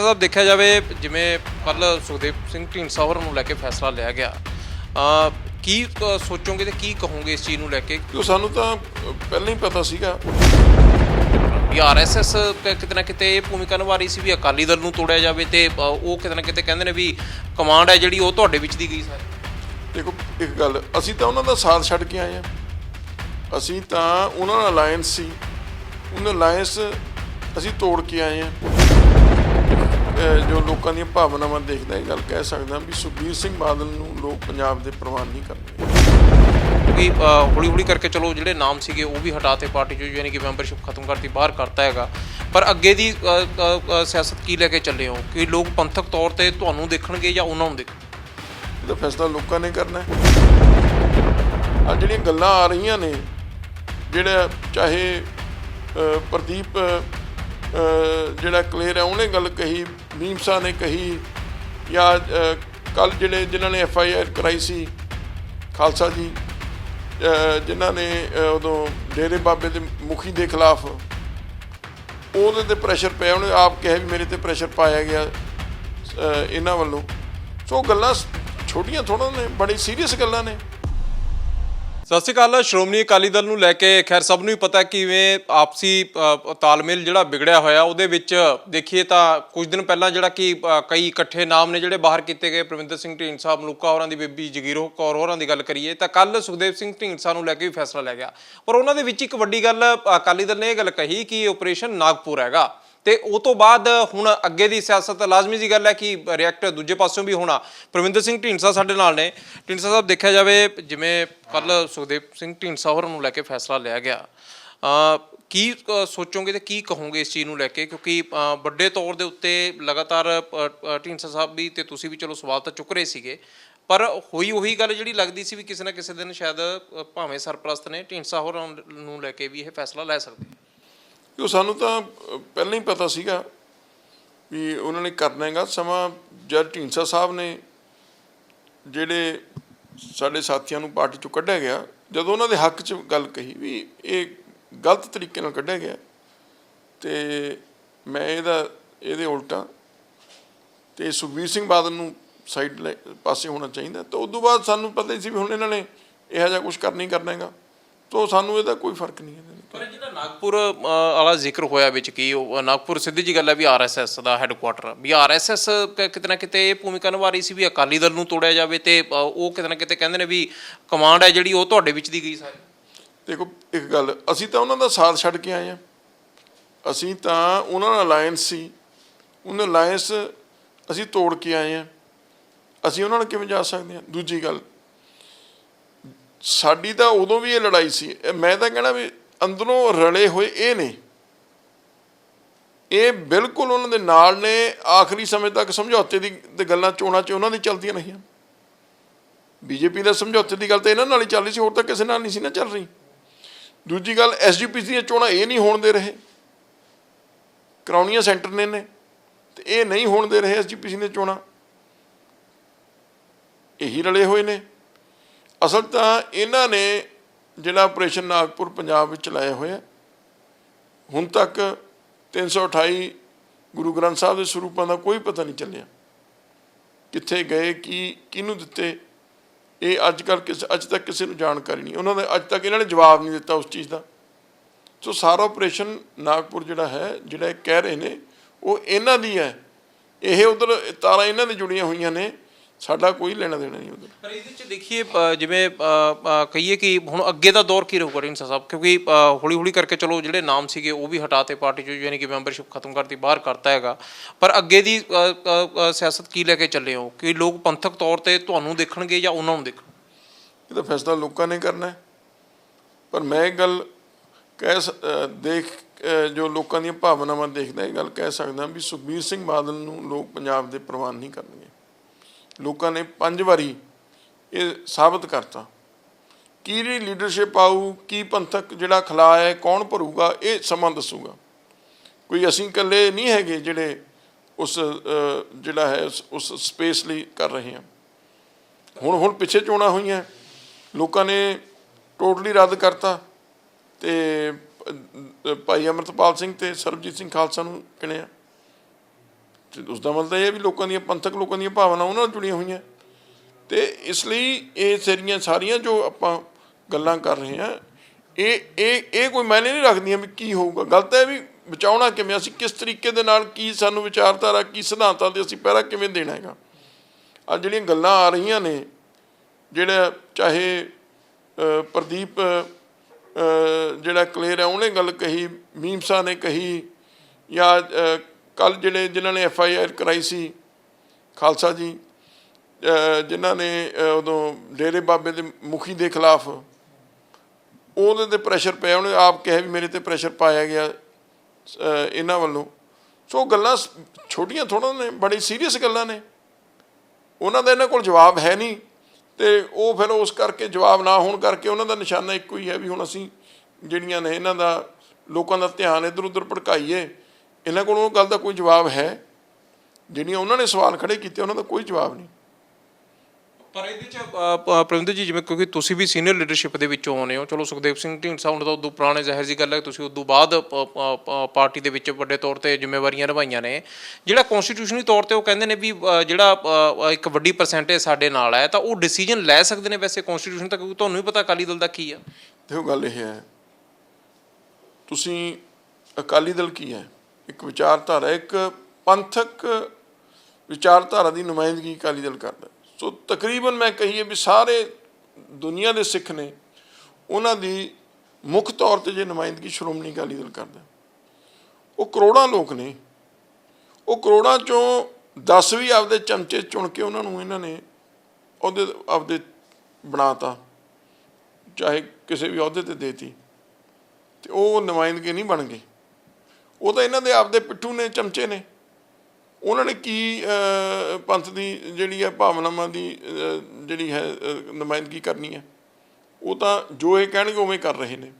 ਸਾਹਿਬ ਦੇਖਿਆ ਜਾਵੇ ਜਿਵੇਂ ਕੱਲ ਸੁਖਦੇਵ ਸਿੰਘ ਢੀਂਡਸਾ ਹੋਰਾਂ ਨੂੰ ਲੈ ਕੇ ਫੈਸਲਾ ਲਿਆ ਗਿਆ ਅ ਕੀ ਸੋਚੋਗੇ ਤੇ ਕੀ ਕਹੋਗੇ ਇਸ ਚੀਜ਼ ਨੂੰ ਲੈ ਕੇ? ਕਿਉਂ ਸਾਨੂੰ ਤਾਂ ਪਹਿਲਾਂ ਹੀ ਪਤਾ ਸੀਗਾ। ਵੀ ਆਰਐਸਐਸ ਕਿਤੇ ਨਾ ਕਿਤੇ ਇਹ ਭੂਮਿਕਾ ਨਿਭਾ ਰਹੀ ਸੀ ਵੀ ਅਕਾਲੀ ਦਲ ਨੂੰ ਤੋੜਿਆ ਜਾਵੇ ਤੇ ਉਹ ਕਿਤੇ ਨਾ ਕਿਤੇ ਕਹਿੰਦੇ ਨੇ ਵੀ ਕਮਾਂਡ ਹੈ ਜਿਹੜੀ ਉਹ ਤੁਹਾਡੇ ਵਿੱਚ ਦੀ ਗਈ ਸਾਰੀ। ਦੇਖੋ ਇੱਕ ਗੱਲ ਅਸੀਂ ਤਾਂ ਉਹਨਾਂ ਦਾ ਸਾਥ ਛੱਡ ਕੇ ਆਏ ਆ ਅਸੀਂ ਤਾਂ ਉਹਨਾਂ ਨਾਲ ਅਲਾਈਅੰਸ ਸੀ। ਉਹਨਾਂ ਅਲਾਈਅੰਸ ਅਸੀਂ ਤੋੜ ਕੇ ਆਏ ਆ ਜੋ ਲੋਕਾਂ ਦੀਆਂ ਭਾਵਨਾਵਾਂ ਦੇਖਦਾ ਇਹ ਗੱਲ ਕਹਿ ਸਕਦਾ ਵੀ ਸੁਖਬੀਰ ਸਿੰਘ ਬਾਦਲ ਨੂੰ ਲੋਕ ਪੰਜਾਬ ਦੇ ਪ੍ਰਵਾਨ ਨਹੀਂ ਕਰਨਗੇ ਕਿ ਹੌਲੀ ਹੌਲੀ ਕਰਕੇ ਚਲੋ ਜਿਹੜੇ ਨਾਮ ਸੀਗੇ ਉਹ ਵੀ ਹਟਾਤੇ ਪਾਰਟੀ ਚੋਂ ਯਾਨੀ ਕਿ ਮੈਂਬਰਸ਼ਿਪ ਖਤਮ ਕਰਤੀ ਬਾਹਰ ਕਰਤਾ ਹੈਗਾ। ਪਰ ਅੱਗੇ ਦੀ ਸਿਆਸਤ ਕੀ ਲੈ ਕੇ ਚੱਲੇ ਹੋ? ਕਿ ਲੋਕ ਪੰਥਕ ਤੌਰ ਤੇ ਤੁਹਾਨੂੰ ਦੇਖਣਗੇ ਜਾਂ ਉਹਨਾਂ ਨੂੰ ਦੇਖਣਗੇ? ਇਹਦਾ ਫੈਸਲਾ ਲੋਕਾਂ ਨੇ ਕਰਨਾ ਹੈ। ਆ ਜਿਹੜੀਆਂ ਗੱਲਾਂ ਆ ਰਹੀਆਂ ਨੇ ਜਿਹੜਾ ਚਾਹੇ ਪ੍ਰਦੀਪ ਜਿਹੜਾ ਕਲੀਅਰ ਹੈ, ਉਹਨੇ ਗੱਲ ਕਹੀ ਮੀਮਸਾ ਨੇ ਕਹੀ, ਜਾਂ ਕੱਲ ਜਿਹੜੇ ਜਿਨ੍ਹਾਂ ਨੇ ਐਫ ਆਈ ਆਰ ਕਰਾਈ ਸੀ, ਖਾਲਸਾ ਜੀ ਜਿਨ੍ਹਾਂ ਨੇ ਉਦੋਂ ਡੇਰੇ ਬਾਬੇ ਦੇ ਮੁਖੀ ਦੇ ਖਿਲਾਫ, ਉਹਦੇ ਤੇ ਪ੍ਰੈਸ਼ਰ ਪਿਆ, ਉਹਨੇ ਆਪ ਕਿਹਾ ਵੀ ਮੇਰੇ ਤੇ ਪ੍ਰੈਸ਼ਰ ਪਾਇਆ ਗਿਆ ਇਹਨਾਂ ਵੱਲੋਂ। ਸੋ ਗੱਲਾਂ ਛੋਟੀਆਂ ਥੋੜ੍ਹਾ ਨੇ, ਬੜੀ ਸੀਰੀਅਸ ਗੱਲਾਂ ਨੇ। ਸਤਿ ਸ਼੍ਰੀ ਅਕਾਲ, ਸ਼੍ਰੋਮਣੀ ਅਕਾਲੀ ਦਲ ਨੂੰ ਲੈ ਕੇ ਖੈਰ ਸਭ ਨੂੰ ਹੀ ਪਤਾ ਕਿਵੇਂ ਆਪਸੀ ਤਾਲਮੇਲ ਜਿਹੜਾ ਵਿਗੜਿਆ ਹੋਇਆ, ਉਹਦੇ ਵਿੱਚ ਦੇਖੀਏ ਤਾਂ ਕੁਝ ਦਿਨ ਪਹਿਲਾਂ ਜਿਹੜਾ ਕਿ ਕਈ ਇਕੱਠੇ ਨਾਮ ਨੇ ਜਿਹੜੇ ਬਾਹਰ ਕੀਤੇ ਗਏ, ਪ੍ਰਵਿੰਦਰ ਸਿੰਘ ਢੀਂਡਸਾ ਮਲੂਕਾ ਹੋਰਾਂ ਦੀ, ਬੀਬੀ ਜਗੀਰੋ ਕੌਰ ਹੋਰਾਂ ਦੀ ਗੱਲ ਕਰੀਏ, ਤਾਂ ਕੱਲ ਸੁਖਦੇਵ ਸਿੰਘ ਢੀਂਡਸਾ ਨੂੰ ਲੈ ਕੇ ਵੀ ਫੈਸਲਾ ਲਿਆ ਗਿਆ। ਪਰ ਉਹਨਾਂ ਦੇ ਵਿੱਚ ਇੱਕ ਵੱਡੀ ਗੱਲ ਅਕਾਲੀ ਦਲ ਨੇ ਇਹ ਗੱਲ ਕਹੀ ਕਿ ਆਪਰੇਸ਼ਨ ਨਾਗਪੁਰ ਹੈਗਾ। ਤੇ ਉਹ ਤੋਂ ਬਾਅਦ ਹੁਣ ਅੱਗੇ ਦੀ ਸਿਆਸਤ ਲਾਜ਼ਮੀ ਜੀ ਗੱਲ ਹੈ ਕਿ ਰਿਐਕਟ ਦੂਜੇ ਪਾਸਿਓਂ ਵੀ ਹੋਣਾ। ਪ੍ਰਵਿੰਦਰ ਸਿੰਘ ਢੀਂਡਸਾ ਸਾਡੇ ਨਾਲ ਨੇ। ਢੀਂਡਸਾ ਸਾਹਿਬ, ਦੇਖਿਆ ਜਾਵੇ, ਜਿਵੇਂ ਕੱਲ ਸੁਖਦੇਵ ਸਿੰਘ ਢੀਂਡਸਾ ਹੋਰਾਂ ਨੂੰ ਲੈ ਕੇ ਫੈਸਲਾ ਲਿਆ ਗਿਆ। ਕੀ ਸੋਚੋਗੇ ਤੇ ਕੀ ਕਹੋਗੇ ਇਸ ਚੀਜ਼ ਨੂੰ ਲੈ ਕੇ? ਕਿਉਂਕਿ ਵੱਡੇ ਤੌਰ ਦੇ ਉੱਤੇ ਲਗਾਤਾਰ ਢੀਂਡਸਾ ਸਾਹਿਬ ਵੀ ਤੇ ਤੁਸੀਂ ਵੀ ਚਲੋ ਸਵਾਲ ਤਾਂ ਚੁੱਕ ਰਹੇ ਸੀਗੇ। ਪਰ ਹੋਈ ਉਹੀ ਗੱਲ ਜਿਹੜੀ ਲੱਗਦੀ ਸੀ ਵੀ ਕਿਸੇ ਨਾ ਕਿਸੇ ਦਿਨ ਸ਼ਾਇਦ ਭਾਵੇਂ ਸਰਪ੍ਰਸਤ ਨੇ ਢੀਂਡਸਾ ਹੋਰਾਂ ਨੂੰ ਲੈ ਕੇ ਵੀ ਇਹ ਫੈਸਲਾ ਲੈ ਸਕਦੇ। ਉਹ ਸਾਨੂੰ ਤਾਂ ਪਹਿਲਾਂ ਹੀ ਪਤਾ ਸੀਗਾ ਵੀ ਉਹਨਾਂ ਨੇ ਕਰਨਾ ਹੈਗਾ। ਸਮਾਂ ਜਦ ਢੀਂਸਾ ਸਾਹਿਬ ਨੇ ਜਿਹੜੇ ਸਾਡੇ ਸਾਥੀਆਂ ਨੂੰ ਪਾਰਟੀ ਚੋਂ ਕੱਢਿਆ ਗਿਆ, ਜਦੋਂ ਉਹਨਾਂ ਦੇ ਹੱਕ 'ਚ ਗੱਲ ਕਹੀ ਵੀ ਇਹ ਗਲਤ ਤਰੀਕੇ ਨਾਲ ਕੱਢਿਆ ਗਿਆ ਤੇ ਮੈਂ ਇਹਦਾ, ਇਹਦੇ ਉਲਟਾ ਤੇ ਸੁਖਬੀਰ ਸਿੰਘ ਬਾਦਲ ਨੂੰ ਸਾਈਡ ਪਾਸੇ ਹੋਣਾ ਚਾਹੀਦਾ। ਤੇ ਉਦੋਂ ਬਾਅਦ ਸਾਨੂੰ ਪਤਾ ਹੀ ਸੀ ਵੀ ਹੁਣ ਇਹਨਾਂ ਨੇ ਇਹੋ ਜਿਹਾ ਕੁਝ ਕਰਨਾ ਹੀ ਕਰਨਾ ਹੈਗਾ। ਤੋਂ ਸਾਨੂੰ ਇਹਦਾ ਕੋਈ ਫ਼ਰਕ ਨਹੀਂ ਹੈ। ਨਾਗਪੁਰ ਵਾਲਾ ਜ਼ਿਕਰ ਹੋਇਆ ਵਿੱਚ ਕੀ ਉਹ ਨਾਗਪੁਰ ਸਿੱਧੀ ਜੀ ਗੱਲ ਹੈ ਵੀ ਆਰਐਸਐਸ ਦਾ ਹੈੱਡਕੁਆਟਰ ਵੀ ਆਰਐਸਐਸ ਕਿਤੇ ਨਾ ਕਿਤੇ ਇਹ ਭੂਮਿਕਾ ਨਿਭਾ ਰਹੀ ਸੀ ਵੀ ਅਕਾਲੀ ਦਲ ਨੂੰ ਤੋੜਿਆ ਜਾਵੇ ਤੇ ਉਹ ਕਿਤੇ ਨਾ ਕਿਤੇ ਕਹਿੰਦੇ ਨੇ ਵੀ ਕਮਾਂਡ ਹੈ ਜਿਹੜੀ ਉਹ ਤੁਹਾਡੇ ਵਿੱਚ ਦੀ ਗਈ ਸਾਰੀ। ਦੇਖੋ, ਇੱਕ ਗੱਲ, ਅਸੀਂ ਤਾਂ ਉਹਨਾਂ ਦਾ ਸਾਥ ਛੱਡ ਕੇ ਆਏ ਆ ਅਸੀਂ ਤਾਂ ਉਹਨਾਂ ਨਾਲ ਅਲਾਈਅੰਸ ਸੀ। ਉਹਨਾਂ ਅਲਾਈਅੰਸ ਅਸੀਂ ਤੋੜ ਕੇ ਆਏ ਆ ਅਸੀਂ ਉਹਨਾਂ ਨਾਲ ਕਿਵੇਂ ਜਾ ਸਕਦੇ ਹਾਂ? ਦੂਜੀ ਗੱਲ, ਸਾਡੀ ਤਾਂ ਉਦੋਂ ਵੀ ਇਹ ਲੜਾਈ ਸੀ। ਮੈਂ ਤਾਂ ਕਹਿਣਾ ਵੀ ਅੰਦਰੋਂ ਰਲੇ ਹੋਏ ਇਹ ਨੇ। ਇਹ ਬਿਲਕੁਲ ਉਹਨਾਂ ਦੇ ਨਾਲ ਨੇ, ਆਖਰੀ ਸਮੇਂ ਤੱਕ ਸਮਝੌਤੇ ਦੀ ਤੇ ਗੱਲਾਂ ਚੋਣਾਂ 'ਚ ਉਹਨਾਂ ਦੀ ਚਲਦੀਆਂ ਰਹੀਆਂ। ਬੀਜੇਪੀ ਦਾ ਸਮਝੌਤੇ ਦੀ ਗੱਲ ਤਾਂ ਇਹਨਾਂ ਨਾਲ ਹੀ ਚੱਲ ਰਹੀ ਸੀ, ਹੋਰ ਤਾਂ ਕਿਸੇ ਨਾਲ ਨਹੀਂ ਸੀ ਨਾ ਚੱਲ ਰਹੀ। ਦੂਜੀ ਗੱਲ ਐਸਜੀਪੀਸੀ ਦੀਆਂ ਚੋਣਾਂ ਇਹ ਨਹੀਂ ਹੋਣ ਦੇ ਰਹੇ। ਕਰਾਉਣੀਆਂ ਸੈਂਟਰ ਨੇ ਨੇ ਤੇ ਇਹ ਨਹੀਂ ਹੋਣ ਦੇ ਰਹੇ ਐਸਜੀਪੀਸੀ ਦੀਆਂ ਚੋਣਾਂ। ਇਹੀ ਰਲੇ ਹੋਏ ਨੇ। ਅਸਲ ਤਾਂ ਇਹਨਾਂ ਨੇ ਜਿਹੜਾ ਆਪਰੇਸ਼ਨ ਨਾਗਪੁਰ ਪੰਜਾਬ ਵਿੱਚ ਚਲਾਇਆ ਹੋਇਆ ਹੁਣ ਤੱਕ 328 ਗੁਰੂ ਗ੍ਰੰਥ ਸਾਹਿਬ ਦੇ ਸਰੂਪਾਂ ਦਾ ਕੋਈ ਪਤਾ ਨਹੀਂ ਚੱਲਿਆ। ਕਿੱਥੇ ਗਏ, ਕੀ, ਕਿਹਨੂੰ ਦਿੱਤੇ? ਇਹ ਅੱਜ ਕੱਲ ਕਿਸ, ਅੱਜ ਤੱਕ ਕਿਸੇ ਨੂੰ ਜਾਣਕਾਰੀ ਨਹੀਂ। ਉਹਨਾਂ ਨੇ ਅੱਜ ਤੱਕ ਇਹਨਾਂ ਨੇ ਜਵਾਬ ਨਹੀਂ ਦਿੱਤਾ ਉਸ ਚੀਜ਼ ਦਾ। ਸੋ ਸਾਰਾ ਆਪਰੇਸ਼ਨ ਨਾਗਪੁਰ ਜਿਹੜਾ ਹੈ, ਜਿਹੜਾ ਕਹਿ ਰਹੇ ਨੇ, ਉਹ ਇਹਨਾਂ ਦੀ ਹੈ। ਇਹ ਉਧਰ ਤਾਰਾਂ ਇਹਨਾਂ ਦੀ ਜੁੜੀਆਂ ਹੋਈਆਂ ਨੇ। ਸਾਡਾ ਕੋਈ ਲੈਣਾ ਦੇਣਾ ਨਹੀਂ ਉਧਰ ਪਰ ਇਹਦੇ ਵਿੱਚ ਦੇਖੀਏ ਜਿਵੇਂ ਕਹੀਏ ਕਿ ਹੁਣ ਅੱਗੇ ਦਾ ਦੌਰ ਕੀ ਰਹੂਗਾ ਢੀਂਡਸਾ ਸਾਹਿਬ? ਕਿਉਂਕਿ ਹੌਲੀ ਹੌਲੀ ਕਰਕੇ ਚਲੋ ਜਿਹੜੇ ਨਾਮ ਸੀਗੇ ਉਹ ਵੀ ਹਟਾਤੇ ਪਾਰਟੀ ਚੋਂ ਯਾਨੀ ਕਿ ਮੈਂਬਰਸ਼ਿਪ ਖਤਮ ਕਰਤੀ ਬਾਹਰ ਕਰਤਾ ਹੈਗਾ। ਪਰ ਅੱਗੇ ਦੀ ਸਿਆਸਤ ਕੀ ਲੈ ਕੇ ਚੱਲੇ ਹੋ? ਕਿ ਲੋਕ ਪੰਥਕ ਤੌਰ ਤੇ ਤੁਹਾਨੂੰ ਦੇਖਣਗੇ ਜਾਂ ਉਹਨਾਂ ਨੂੰ ਦੇਖਣਗੇ? ਇਹਦਾ ਫੈਸਲਾ ਲੋਕਾਂ ਨੇ ਕਰਨਾ ਹੈ। ਪਰ ਮੈਂ ਇੱਕ ਗੱਲ ਕਹਿ ਦੇਖ ਜੋ ਲੋਕਾਂ ਦੀਆਂ ਭਾਵਨਾਵਾਂ ਦੇਖਦਾ ਇਹ ਗੱਲ ਕਹਿ ਸਕਦਾ ਵੀ ਸੁਖਬੀਰ ਸਿੰਘ ਬਾਦਲ ਨੂੰ ਲੋਕ ਪੰਜਾਬ ਦੇ ਪ੍ਰਵਾਨ ਨਹੀਂ ਕਰਨਗੇ। ਲੋਕਾਂ ਨੇ ਪੰਜ ਵਾਰੀ ਇਹ ਸਾਬਤ ਕਰਤਾ। ਕਿਹੜੀ ਲੀਡਰਸ਼ਿਪ ਆਊ, ਕੀ ਪੰਥਕ ਜਿਹੜਾ ਖਲਾ ਹੈ, ਕੌਣ ਭਰੂਗਾ, ਇਹ ਸਮਾਂ ਦੱਸੂਗਾ। ਕੋਈ ਅਸੀਂ ਇਕੱਲੇ ਨਹੀਂ ਹੈਗੇ ਜਿਹੜੇ ਉਸ ਜਿਹੜਾ ਹੈ, ਉਸ- ਸਪੇਸ ਲਈ ਕਰ ਰਹੇ ਹਾਂ। ਹੁਣ ਹੁਣ ਪਿੱਛੇ ਚੋਣਾਂ ਹੋਈਆਂ। ਲੋਕਾਂ ਨੇ ਟੋਟਲੀ ਰੱਦ ਕਰਤਾ ਤੇ ਭਾਈ ਅਮਰਤਪਾਲ ਸਿੰਘ ਤੇ ਸਰਬਜੀਤ ਸਿੰਘ ਖਾਲਸਾ ਨੂੰ ਚੁਣਿਆ ਤੇ ਉਸ ਦਾ ਮਤਲਬ ਇਹ ਵੀ ਲੋਕਾਂ ਦੀਆਂ ਪੰਥਕ ਲੋਕਾਂ ਦੀਆਂ ਭਾਵਨਾਵਾਂ ਉਹਨਾਂ ਨਾਲ ਜੁੜੀਆਂ ਹੋਈਆਂ। ਤੇ ਇਸ ਲਈ ਇਹ ਸਾਰੀਆਂ ਸਾਰੀਆਂ ਜੋ ਆਪਾਂ ਗੱਲਾਂ ਕਰ ਰਹੇ ਹਾਂ, ਇਹ ਇਹ ਇਹ ਕੋਈ ਮਾਇਨੇ ਨਹੀਂ ਰੱਖਦੀਆਂ ਵੀ ਕੀ ਹੋਊਗਾ। ਗਲਤ ਹੈ ਵੀ ਬਚਾਉਣਾ ਕਿਵੇਂ, ਅਸੀਂ ਕਿਸ ਤਰੀਕੇ ਦੇ ਨਾਲ ਕੀ ਸਾਨੂੰ ਵਿਚਾਰਧਾਰਾ, ਕੀ ਸਿਧਾਂਤਾਂ ਦੇ ਅਸੀਂ ਪਹਿਰਾ ਕਿਵੇਂ ਦੇਣਾ ਹੈਗਾ। ਆ ਜਿਹੜੀਆਂ ਗੱਲਾਂ ਆ ਰਹੀਆਂ ਨੇ, ਜਿਹੜਾ ਚਾਹੇ ਪ੍ਰਦੀਪ ਜਿਹੜਾ ਕਲੀਅਰ ਹੈ, ਉਹਨੇ ਗੱਲ ਕਹੀ ਮੀਮਸਾ ਨੇ ਕਹੀ, ਜਾਂ ਕੱਲ ਜਿਹੜੇ ਜਿਨ੍ਹਾਂ ਨੇ ਐਫ ਆਈ ਆਰ ਕਰਾਈ ਸੀ, ਖਾਲਸਾ ਜੀ ਜਿਨ੍ਹਾਂ ਨੇ ਉਦੋਂ ਡੇਰੇ ਬਾਬੇ ਦੇ ਮੁਖੀ ਦੇ ਖਿਲਾਫ ਉਹਦੇ ਤੇ ਪ੍ਰੈਸ਼ਰ ਪਿਆ, ਉਹਨੇ ਆਪ ਕਿਹਾ ਵੀ ਮੇਰੇ ਤੇ ਪ੍ਰੈਸ਼ਰ ਪਾਇਆ ਗਿਆ ਇਹਨਾਂ ਵੱਲੋਂ। ਸੋ ਗੱਲਾਂ ਸ- ਛੋਟੀਆਂ ਥੋੜ੍ਹਾ ਨੇ, ਬੜੀ ਸੀਰੀਅਸ ਗੱਲਾਂ ਨੇ। ਉਹਨਾਂ ਦਾ ਇਹਨਾਂ ਕੋਲ ਜਵਾਬ ਹੈ ਨਹੀਂ, ਤੇ ਉਹ ਫਿਰ ਉਸ ਕਰਕੇ ਜਵਾਬ ਨਾ ਹੋਣ ਕਰਕੇ ਉਹਨਾਂ ਦਾ ਨਿਸ਼ਾਨਾ ਇੱਕੋ ਹੀ ਹੈ ਵੀ ਹੁਣ ਅਸੀਂ ਜਿਹੜੀਆਂ ਨੇ ਇਹਨਾਂ ਦਾ, ਲੋਕਾਂ ਦਾ ਧਿਆਨ ਇੱਧਰ ਉੱਧਰ ਭੜਕਾਈਏ ਇਹਨਾਂ ਕੋਲ ਉਹ ਗੱਲ ਦਾ ਕੋਈ ਜਵਾਬ ਹੈ? ਜਿਹੜੀਆਂ ਉਹਨਾਂ ਨੇ ਸਵਾਲ ਖੜੇ ਕੀਤੇ ਉਹਨਾਂ ਦਾ ਕੋਈ ਜਵਾਬ ਨਹੀਂ। ਪਰ ਇਹਦੇ ਚ ਪ੍ਰਵਿੰਦਰ ਜੀ ਜਿਵੇਂ ਕਿਉਂਕਿ ਤੁਸੀਂ ਵੀ ਸੀਨੀਅਰ ਲੀਡਰਸ਼ਿਪ ਦੇ ਵਿੱਚੋਂ ਆਉਂਦੇ ਹੋ। ਚਲੋ ਸੁਖਦੇਵ ਸਿੰਘ ਢੀਂਡਸਾ ਹੁਣ ਤਾਂ ਉਦੋਂ ਪੁਰਾਣੇ ਜ਼ਾਹਿਰ ਜੀ ਗੱਲ ਹੈ ਤੁਸੀਂ ਉਦੋਂ ਬਾਅਦ ਪਾਰਟੀ ਦੇ ਵਿੱਚ ਵੱਡੇ ਤੌਰ ਤੇ ਜ਼ਿੰਮੇਵਾਰੀਆਂ ਨਿਭਾਈਆਂ ਨੇ। ਜਿਹੜਾ ਕਨਸਟੀਟਿਊਸ਼ਨਲੀ ਤੌਰ ਤੇ ਉਹ ਕਹਿੰਦੇ ਨੇ ਵੀ ਜਿਹੜਾ ਇੱਕ ਵੱਡੀ ਪਰਸੈਂਟੇਜ ਸਾਡੇ ਨਾਲ ਹੈ ਤਾਂ ਉਹ ਡਿਸੀਜਨ ਲੈ ਸਕਦੇ ਨੇ ਵੈਸੇ ਕਨਸਟੀਟਿਊਸ਼ਨ ਤਾਂ ਕਿਉਂਕਿ ਤੁਹਾਨੂੰ ਵੀ ਪਤਾ ਅਕਾਲੀ ਦਲ ਦਾ ਕੀ ਆ। ਦੇਖੋ ਗੱਲ ਇਹ ਹੈ। ਤੁਸੀਂ ਅਕਾਲੀ ਦਲ ਕੀ ਹੈ? ਇੱਕ ਵਿਚਾਰਧਾਰਾ, ਇੱਕ ਪੰਥਕ ਵਿਚਾਰਧਾਰਾ ਦੀ ਨੁਮਾਇੰਦਗੀ ਅਕਾਲੀ ਦਲ ਕਰਦਾ। ਸੋ ਤਕਰੀਬਨ ਮੈਂ ਕਹੀਏ ਵੀ ਸਾਰੇ ਦੁਨੀਆ ਦੇ ਸਿੱਖ ਨੇ ਉਹਨਾਂ ਦੀ ਮੁੱਖ ਤੌਰ ਤੇ ਜੇ ਨੁਮਾਇੰਦਗੀ ਸ਼੍ਰੋਮਣੀ ਅਕਾਲੀ ਦਲ ਕਰਦਾ। ਉਹ ਕਰੋੜਾਂ ਲੋਕ ਨੇ। ਉਹ ਕਰੋੜਾਂ ਚੋਂ 10 ਵੀ ਆਪਦੇ ਚਮਚੇ ਚੁਣ ਕੇ ਉਹਨਾਂ ਨੂੰ ਇਹਨਾਂ ਨੇ ਉਹਦੇ ਆਪਦੇ ਬਣਾਤਾ, ਚਾਹੇ ਕਿਸੇ ਵੀ ਅਹੁਦੇ ਤੇ ਦੇਤੀ। ਤੇ ਉਹ ਨੁਮਾਇੰਦਗੀ ਨਹੀਂ ਬਣ ਗਏ। ਉਹ ਤਾਂ ਇਹਨਾਂ ਦੇ ਆਪਦੇ ਪਿੱਠੂ ਨੇ, ਚਮਚੇ ਨੇ। ਉਹਨਾਂ ਨੇ ਕੀ ਪੰਥ ਦੀ ਜਿਹੜੀ ਹੈ ਭਾਵਨਾਵਾਂ ਦੀ ਜਿਹੜੀ ਹੈ ਨੁਮਾਇੰਦਗੀ ਕਰਨੀ ਹੈ। ਉਹ ਤਾਂ ਜੋ ਇਹ ਕਹਿਣਗੇ ਉਵੇਂ ਕਰ ਰਹੇ ਨੇ।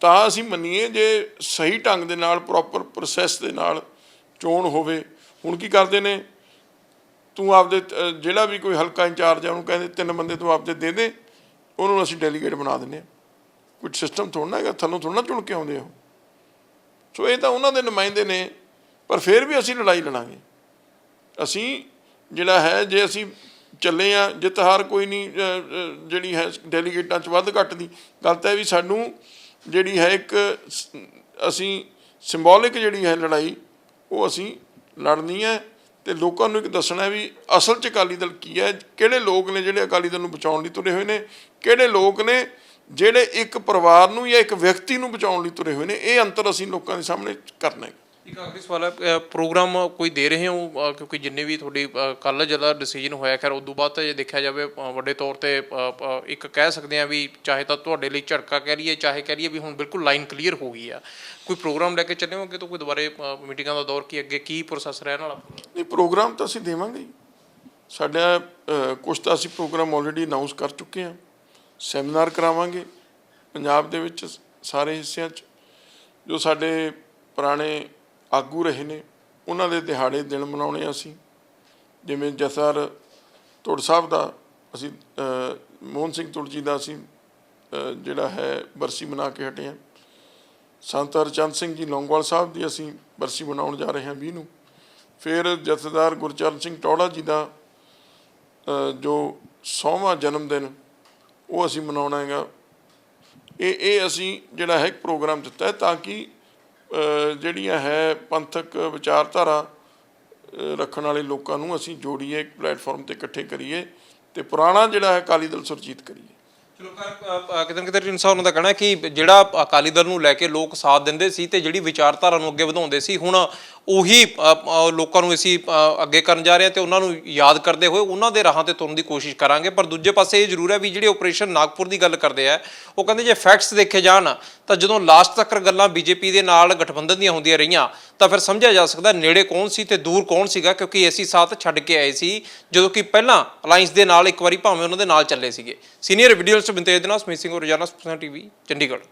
ਤਾਂ ਅਸੀਂ ਮੰਨੀਏ ਜੇ ਸਹੀ ਢੰਗ ਦੇ ਨਾਲ ਪ੍ਰੋਪਰ ਪ੍ਰੋਸੈਸ ਦੇ ਨਾਲ ਚੋਣ ਹੋਵੇ, ਹੁਣ ਕੀ ਕਰਦੇ ਨੇ? ਤੂੰ ਆਪਦੇ ਜਿਹੜਾ ਵੀ ਕੋਈ ਹਲਕਾ ਇੰਚਾਰਜ ਹੈ ਉਹਨੂੰ ਕਹਿੰਦੇ ਤਿੰਨ ਬੰਦੇ ਤੂੰ ਆਪਦੇ ਦੇ ਦੇ, ਉਹਨੂੰ ਅਸੀਂ ਡੈਲੀਗੇਟ ਬਣਾ ਦਿੰਦੇ ਹਾਂ। ਕੋਈ ਸਿਸਟਮ ਥੋੜ੍ਹਾ ਹੈਗਾ, ਥੱਲੋਂ ਥੋੜ੍ਹਾ ਨਾ ਚੁਣ ਕੇ ਆਉਂਦੇ ਹੋ ਸੋ ਇਹ ਤਾਂ ਉਹਨਾਂ ਦੇ ਨੁਮਾਇੰਦੇ ਨੇ, ਪਰ ਫਿਰ ਵੀ ਅਸੀਂ ਲੜਾਈ ਲੜਾਂਗੇ। ਅਸੀਂ ਜਿਹੜਾ ਹੈ, ਜੇ ਅਸੀਂ ਚੱਲੇ ਆ ਜਿੱਤ ਹਾਰ ਕੋਈ ਨਹੀਂ ਜਿਹੜੀ ਹੈ, ਡੈਲੀਗੇਟਾਂ ਚ ਵੱਧ ਘੱਟ ਦੀ। ਗੱਲ ਤਾਂ ਇਹ ਵੀ ਸਾਨੂੰ ਜਿਹੜੀ ਹੈ ਇੱਕ ਅਸੀਂ ਸਿੰਬੋਲਿਕ ਜਿਹੜੀ ਹੈ ਲੜਾਈ, ਉਹ ਅਸੀਂ ਲੜਨੀ ਹੈ ਤੇ ਲੋਕਾਂ ਨੂੰ ਇੱਕ ਦੱਸਣਾ ਵੀ ਅਸਲ ਚ ਅਕਾਲੀ ਦਲ ਕੀ ਹੈ, ਕਿਹੜੇ ਲੋਕ ਨੇ ਜਿਹੜੇ ਅਕਾਲੀ ਦਲ ਨੂੰ ਬਚਾਉਣ ਲਈ ਤੁਰੇ ਹੋਏ ਨੇ, ਕਿਹੜੇ ਲੋਕ ਨੇ ਜਿਹੜੇ ਇੱਕ ਪਰਿਵਾਰ ਨੂੰ ਜਾਂ ਇੱਕ ਵਿਅਕਤੀ ਨੂੰ ਬਚਾਉਣ ਲਈ ਤੁਰੇ ਹੋਏ ਨੇ ਇਹ ਅੰਤਰ ਅਸੀਂ ਲੋਕਾਂ ਦੇ ਸਾਹਮਣੇ ਕਰਨਾ ਹੈ। ਇੱਕ ਆਖਰੀ ਸਵਾਲ ਹੈ ਪ੍ਰੋਗਰਾਮ ਕੋਈ ਦੇ ਰਹੇ ਹੋ? ਕਿਉਂਕਿ ਜਿੰਨੇ ਵੀ ਤੁਹਾਡੀ ਕੱਲ ਜਿਹੜਾ ਡਿਸੀਜਨ ਹੋਇਆ ਖੈਰ ਉਦੋਂ ਬਾਅਦ ਤਾਂ ਜੇ ਦੇਖਿਆ ਜਾਵੇ ਵੱਡੇ ਤੌਰ ਤੇ ਇੱਕ ਕਹਿ ਸਕਦੇ ਆ ਵੀ ਚਾਹੇ ਤਾਂ ਤੁਹਾਡੇ ਲਈ ਝਟਕਾ ਕਹਿ ਲਈਏ ਚਾਹੇ ਕਹਿ ਲਈਏ ਵੀ ਹੁਣ ਬਿਲਕੁਲ ਲਾਈਨ ਕਲੀਅਰ ਹੋ ਗਈ ਆ। ਕੋਈ ਪ੍ਰੋਗਰਾਮ ਲੈ ਕੇ ਚੱਲੇ ਹੋ ਅੱਗੇ ਤੋਂ? ਕੋਈ ਦੁਬਾਰੇ ਮੀਟਿੰਗਾਂ ਦਾ ਦੌਰ ਕੀ ਅੱਗੇ ਕੀ ਪ੍ਰੋਸੈਸ ਰਹਿਣ ਵਾਲਾ? ਨਹੀਂ ਪ੍ਰੋਗਰਾਮ ਤਾਂ ਅਸੀਂ ਦੇਵਾਂਗੇ ਸਾਡਾ ਕੁਛ ਤਾਂ ਅਸੀਂ ਪ੍ਰੋਗਰਾਮ ਆਲਰੇਡੀ ਅਨਾਉਂਸ ਕਰ ਚੁੱਕੇ ਹਾਂ। ਸੈਮੀਨਾਰ ਕਰਾਵਾਂਗੇ। ਪੰਜਾਬ ਦੇ ਵਿੱਚ ਸਾਰੇ ਹਿੱਸਿਆਂ 'ਚ ਜੋ ਸਾਡੇ ਪੁਰਾਣੇ ਆਗੂ ਰਹੇ ਨੇ, ਉਹਨਾਂ ਦੇ ਦਿਹਾੜੇ ਦਿਨ ਮਨਾਉਣੇ ਅਸੀਂ। ਜਿਵੇਂ ਜਸਰ ਤੁੜ ਸਾਹਿਬ ਦਾ ਅਸੀਂ ਮੋਹਨ ਸਿੰਘ ਤੁੜਜੀ ਦਾ ਅਸੀਂ ਜਿਹੜਾ ਹੈ ਬਰਸੀ ਮਨਾ ਕੇ ਹਟੇ ਹਾਂ ਸੰਤ ਹਰਚੰਦ ਸਿੰਘ ਜੀ ਲੌਂਗਵਾਲ ਸਾਹਿਬ ਦੀ ਅਸੀਂ ਬਰਸੀ ਮਨਾਉਣ ਜਾ ਰਹੇ ਹਾਂ 20 ਨੂੰ। ਫਿਰ ਜਥੇਦਾਰ ਗੁਰਚਰਨ ਸਿੰਘ ਟੌੜਾ ਜੀ ਦਾ ਜੋ ਸੌਵਾਂ ਜਨਮ ਦਿਨ ਉਹ ਅਸੀਂ ਮਨਾਉਣਾ ਹੈਗਾ। ਇਹ ਇਹ ਅਸੀਂ ਜਿਹੜਾ ਹੈ ਇੱਕ ਪ੍ਰੋਗਰਾਮ ਦਿੱਤਾ ਹੈ ਤਾਂ ਕਿ ਜਿਹੜੀਆਂ ਹੈ ਪੰਥਕ ਵਿਚਾਰਧਾਰਾ ਰੱਖਣ ਵਾਲੇ ਲੋਕਾਂ ਨੂੰ ਅਸੀਂ ਜੋੜੀਏ, ਇੱਕ ਪਲੇਟਫਾਰਮ ਤੇ ਇਕੱਠੇ ਕਰੀਏ ਤੇ ਪੁਰਾਣਾ ਜਿਹੜਾ ਹੈ ਅਕਾਲੀ ਦਲ ਸੁਰਜੀਤ ਕਰੀਏ। ਚਲੋ ਕਰ ਕਿਤੇ ਨਾ ਕਿਤੇ ਢੀਂਡਸਾ ਉਹਨਾਂ ਦਾ ਕਹਿਣਾ ਕਿ ਜਿਹੜਾ ਅਕਾਲੀ ਦਲ ਨੂੰ ਲੈ ਕੇ ਲੋਕ ਸਾਥ ਦਿੰਦੇ ਸੀ ਤੇ ਜਿਹੜੀ ਵਿਚਾਰਧਾਰਾ ਨੂੰ ਅੱਗੇ ਵਧਾਉਂਦੇ ਸੀ, ਹੁਣ ਉਹੀ ਲੋਕਾਂ ਨੂੰ ਅਸੀਂ ਅੱਗੇ ਕਰਨ ਜਾ ਰਹੇ ਹਾਂ ਤੇ ਉਹਨਾਂ ਨੂੰ ਯਾਦ ਕਰਦੇ ਹੋਏ ਉਹਨਾਂ ਦੇ ਰਾਹਾਂ ਤੇ ਤੁਰਨ ਦੀ ਕੋਸ਼ਿਸ਼ ਕਰਾਂਗੇ। ਪਰ ਦੂਜੇ ਪਾਸੇ ਇਹ ਜ਼ਰੂਰ ਹੈ ਵੀ ਜਿਹੜੇ ਆਪਰੇਸ਼ਨ ਨਾਗਪੁਰ ਦੀ ਗੱਲ ਕਰਦੇ ਆ, ਉਹ ਕਹਿੰਦੇ ਜੇ ਫੈਕਟਸ ਦੇਖੇ ਜਾਣ, ਤਾਂ ਜਦੋਂ ਲਾਸਟ ਤੱਕ ਗੱਲਾਂ ਬੀਜੇਪੀ ਦੇ ਨਾਲ ਗਠਬੰਧਨ ਦੀਆਂ ਹੁੰਦੀਆਂ ਰਹੀਆਂ, ਤਾਂ ਫਿਰ ਸਮਝਿਆ ਜਾ ਸਕਦਾ ਨੇੜੇ ਕੌਣ ਸੀ ਤੇ ਦੂਰ ਕੌਣ ਸੀਗਾ, ਕਿਉਂਕਿ ਅਸੀਂ ਸਾਥ ਛੱਡ ਕੇ ਆਏ ਸੀ, ਜਦੋਂ ਕਿ ਪਹਿਲਾਂ ਅਲਾਈਅੰਸ ਦੇ ਨਾਲ ਇੱਕ ਵਾਰੀ ਭਾਵੇਂ ਉਹਨਾਂ ਦੇ ਨਾਲ ਚੱਲੇ ਸੀਗੇ। ਸੀਨੀਅਰ ਵੀਡੀਓਸ ਬਿੰਤੇ ਦੇ ਨਾਲ ਸਮੀਤ ਸਿੰਘ ਰੋਜ਼ਾਨਾ ਸਪੋਕਸਨ ਟੀਵੀ ਚੰਡੀਗੜ੍ਹ।